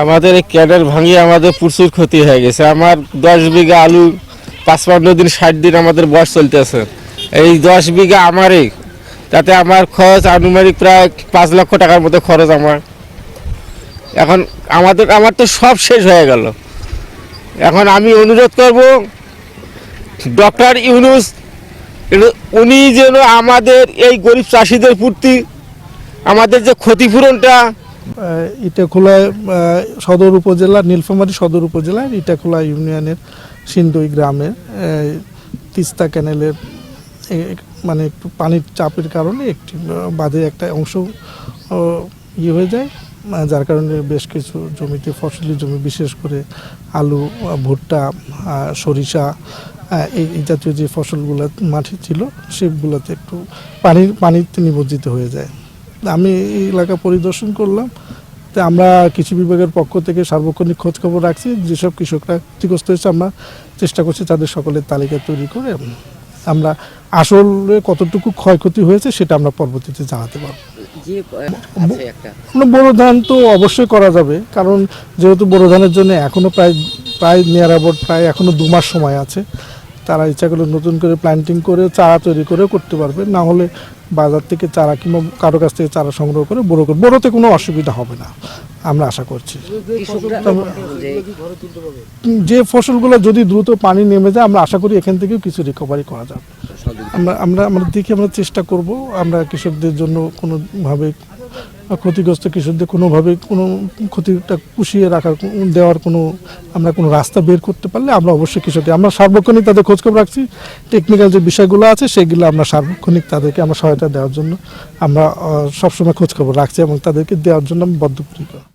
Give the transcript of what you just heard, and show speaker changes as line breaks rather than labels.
আমাদের এই ক্যাডার ভাঙিয়ে আমাদের প্রচুর ক্ষতি হয়ে গেছে। আমার দশ বিঘা আলু পাঁচপান্ন দিন, ষাট দিন আমাদের বয়স চলতেছে। এই দশ বিঘা আমারই। তাতে আমার খরচ আনুমানিক প্রায় পাঁচ লক্ষ টাকার মতো খরচ আমার। এখন আমাদের, আমার তো সব শেষ হয়ে গেল। এখন আমি অনুরোধ করব, ডক্টর ইউনুস উনি যেন আমাদের এই গরিব চাষিদের প্রতি আমাদের যে ক্ষতিপূরণটা
আহ, সদর উপজেলা নীলফামারী সদর উপজেলার ইটাখোলা ইউনিয়নের সিন্দই গ্রামে তিস্তা ক্যানেলের মানে একটু পানির চাপের কারণে একটি বাঁধের একটা অংশ ইয়ে হয়ে যায় যার কারণে বেশ কিছু জমিতে ফসলি জমি বিশেষ করে আলু ভুট্টা সরিষা এই জাতীয় যে ফসলগুলো মাঠে ছিল সেগুলোতে একটু পানির পানিতে নিমজ্জিত হয়ে যায়। আমি এই এলাকা পরিদর্শন করলাম। তো আমরা কৃষি বিভাগের পক্ষ থেকে সার্বক্ষণিক খোঁজ খবর রাখছি। যেসব কৃষকরা ক্ষতিগ্রস্ত হয়েছে আমরা চেষ্টা করছি তাদের সকলের তালিকা তৈরি করে আমরা আসলে কতটুকু ক্ষয়ক্ষতি হয়েছে সেটা আমরা পরবর্তীতে জানাতে পারব। বোরো ধান তো অবশ্যই করা যাবে। কারণ যেহেতু বোরো ধানের জন্য এখনও প্রায় প্রায় নিয়ার অ্যাবাউট প্রায় এখনও দু মাস সময় আছে। তারা ইচ্ছা করলে নতুন করে প্ল্যান্টিং করে চারা তৈরি করে করতে পারবে। না হলে বাজার থেকে চারা কিংবা কারও কাছ থেকে চারা সংগ্রহ করে বড়ো করে। বড়োতে কোনো অসুবিধা হবে না, আমরা আশা করছি।
যে
ফসলগুলো যদি দ্রুত পানি নেমে যায়, আমরা আশা করি এখান থেকেও কিছু রিকভারি করা যাবে। আমরা আমরা আমরা দেখি, আমরা চেষ্টা করব, আমরা কৃষকদের জন্য কোনোভাবে ক্ষতিগ্রস্ত কৃষকদের কোনোভাবে কোনো ক্ষতিটা পুষিয়ে রাখার দেওয়ার কোনো আমরা কোনো রাস্তা বের করতে পারলে আমরা অবশ্যই কৃষকদের আমরা সার্বক্ষণিক তাদের খোঁজখবর রাখছি। টেকনিক্যাল যে বিষয়গুলো আছে সেগুলো আমরা সার্বক্ষণিক তাদেরকে আমরা সহায়তা দেওয়ার জন্য আমরা সবসময় খোঁজখবর রাখছি এবং তাদেরকে দেওয়ার জন্য আমি বদ্ধপরিকর।